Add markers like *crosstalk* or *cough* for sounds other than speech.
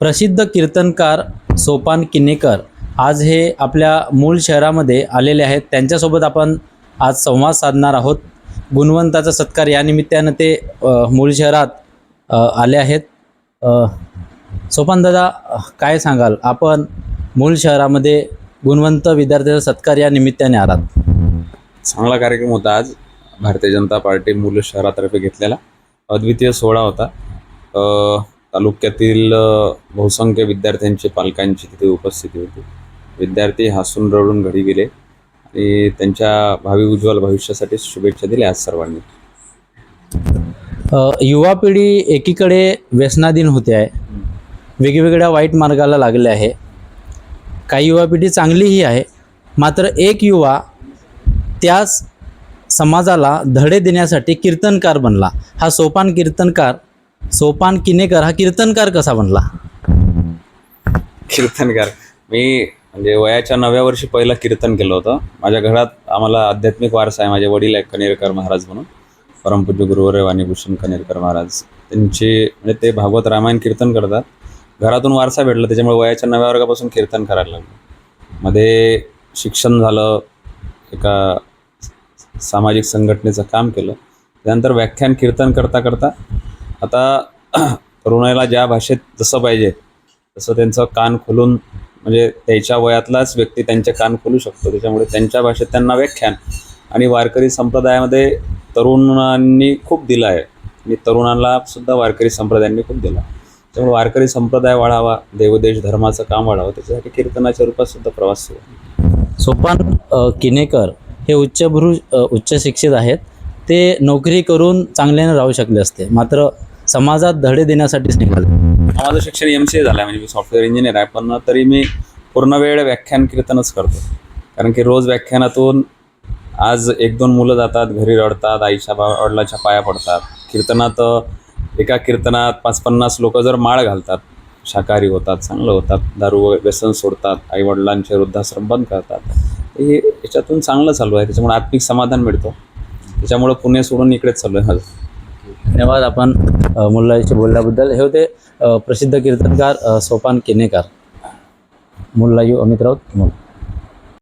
प्रसिद्ध कीर्तनकार सोपान किन्नेकर आज हे आपल्या मूळ शहरामध्ये आलेले आहेत. त्यांच्यासोबत आपण आज संवाद साधणार आहोत. गुणवंताचा सत्कार या निमित्तानं ते मूळ शहरात आले आहेत. सोपान दादा काय सांगाल? आपण मूळ शहरामध्ये गुणवंत विद्यार्थ्याचा सत्कार या निमित्ताने आलात. चांगला कार्यक्रम होता आज. भारतीय जनता पार्टी मूल शहरातर्फे घेतलेला. अद्वितीय सोहळा होता. तालुक्यातील बहुसंख्य विद्यार्थ्यांची पालकांची तिथे उपस्थिती होती. विद्यार्थी हसून रडून घरी गेले आणि त्यांच्या भावी उज्ज्वल भविष्यासाठी शुभेच्छा दिल्या आज सर्वांनी. युवा पिढी एकीकडे व्यसनाधीन होते आहे. वेगवेगळ्या वाईट मार्गाला लागले आहे. काही युवा पिढी चांगलीही आहे. मात्र एक युवा त्याच समाजाला धडे देण्यासाठी कीर्तनकार बनला. हा सोपान कीर्तनकार सोपान किनेकर हा कीर्तनकार कसा बनला? कीर्तनकार. मी म्हणजे वयाच्या नव्या वर्षी पहिलं कीर्तन केलं होतं. माझ्या घरात आम्हाला आध्यात्मिक वारसा आहे. माझे वडील आहेत कनेरकर महाराज म्हणून. परमपूज्य गुरुवर वाणीभूषण कनेरकर महाराज. त्यांचे म्हणजे ते भागवत रामायण कीर्तन करतात. घरातून वारसा भेटला त्याच्यामुळे वयाच्या नव्या वर्गापासून कीर्तन करायला लागलं. मध्ये शिक्षण झालं एका सामाजिक संघटनेचं काम केलं. त्यानंतर व्याख्यान कीर्तन करता करता आता *clears throat* तरुणाला ज्या भाषेत जसं पाहिजे तसं त्यांचं कान खोलून म्हणजे त्याच्या वयातलाच व्यक्ती त्यांचे कान खोलू शकतो. त्याच्यामुळे त्यांच्या भाषेत त्यांना व्याख्यान आणि वारकरी संप्रदायामध्ये तरुणांनी खूप दिलं आहे. आणि तरुणांना सुद्धा वारकरी संप्रदायांनी खूप दिला त्यामुळे वारकरी संप्रदाय वाढावा देवदेश धर्माचं काम वाढावं त्याच्यासाठी कीर्तनाच्या रूपात सुद्धा प्रवास सुरू सोपान किनेकर हे उच्चभ्रू उच्च शिक्षित आहेत. ते नोकरी करून चांगल्याने राहू शकले असते. मात्र समाजात धडे देण्यासाठीच निघाले. माझं शिक्षण एम सी ए झालं म्हणजे मी सॉफ्टवेअर इंजिनियर आहे पण तरी मी पूर्ण वेळ व्याख्यान कीर्तनच करतो. कारण की रोज व्याख्यानातून आज एक दोन मुलं जातात घरी रडतात आईच्या बा वडिलाच्या पाया पडतात. कीर्तनात एका कीर्तनात पाच पन्नास लोक जर माळ घालतात शाकाहारी होतात चांगलं होतात दारू व्यसन सोडतात आई वडिलांचे वृद्धाश्रम बंद करतात हे याच्यातून चांगलं चालू आहे त्याच्यामुळे आत्मिक समाधान मिळतं. त्याच्यामुळं पुणे सोडून इकडेच चालू आहे माझं धन्यवाद आपण अ, बोलल्याबद्दल. हे होते प्रसिद्ध कीर्तनकार सोपान केनेकार मुल्लायू अमित राऊत मुल